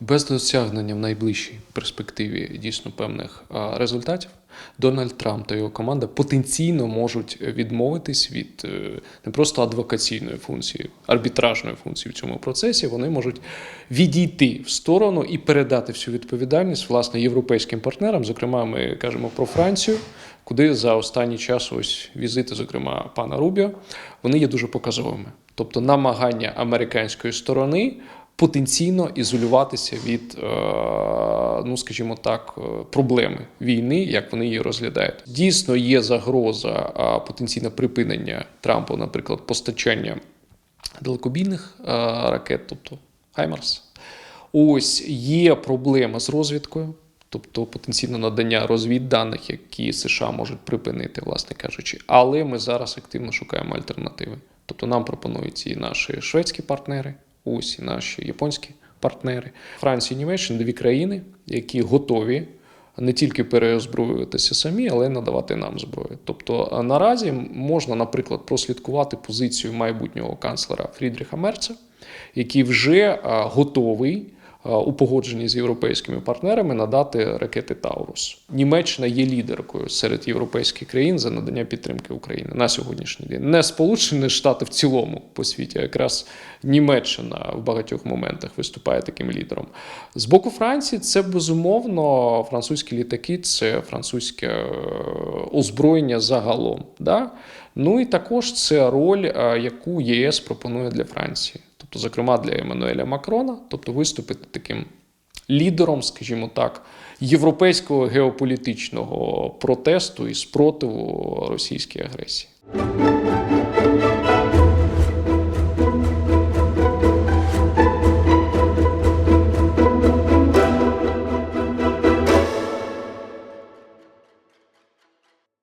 Без досягнення в найближчій перспективі дійсно певних результатів, Дональд Трамп та його команда потенційно можуть відмовитись від е, не просто адвокаційної функції, арбітражної функції в цьому процесі. Вони можуть відійти в сторону і передати всю відповідальність власне європейським партнерам. Зокрема, ми кажемо про Францію, куди за останній час ось візити, зокрема пана Рубіо, вони є дуже показовими. Тобто намагання американської сторони потенційно ізолюватися від, е, ну скажімо так, е, проблеми війни, як вони її розглядають. Дійсно, є загроза потенційне припинення Трампу, наприклад, постачання далекобійних е, ракет, тобто Хаймарс. Ось є проблема з розвідкою. Тобто потенційне надання розвідданих, які США можуть припинити, власне кажучи. Але ми зараз активно шукаємо альтернативи. Тобто нам пропонують і наші шведські партнери, ось і наші японські партнери. Франція і Німеччина дві країни, які готові не тільки переозброюватися самі, але й надавати нам зброю. Тобто наразі можна, наприклад, прослідкувати позицію майбутнього канцлера Фрідріха Мерца, який вже готовий у погодженні з європейськими партнерами надати ракети Таурус. Німеччина є лідеркою серед європейських країн за надання підтримки України на сьогоднішній день. Не Сполучені Штати в цілому по світі, а якраз Німеччина в багатьох моментах виступає таким лідером. З боку Франції це безумовно французькі літаки, це французьке е, озброєння загалом. Да? Ну і також це роль, е, яку ЄС пропонує для Франції, тобто, зокрема для Еммануеля Макрона, тобто виступити таким лідером, скажімо так, європейського геополітичного протесту і спротиву російській агресії.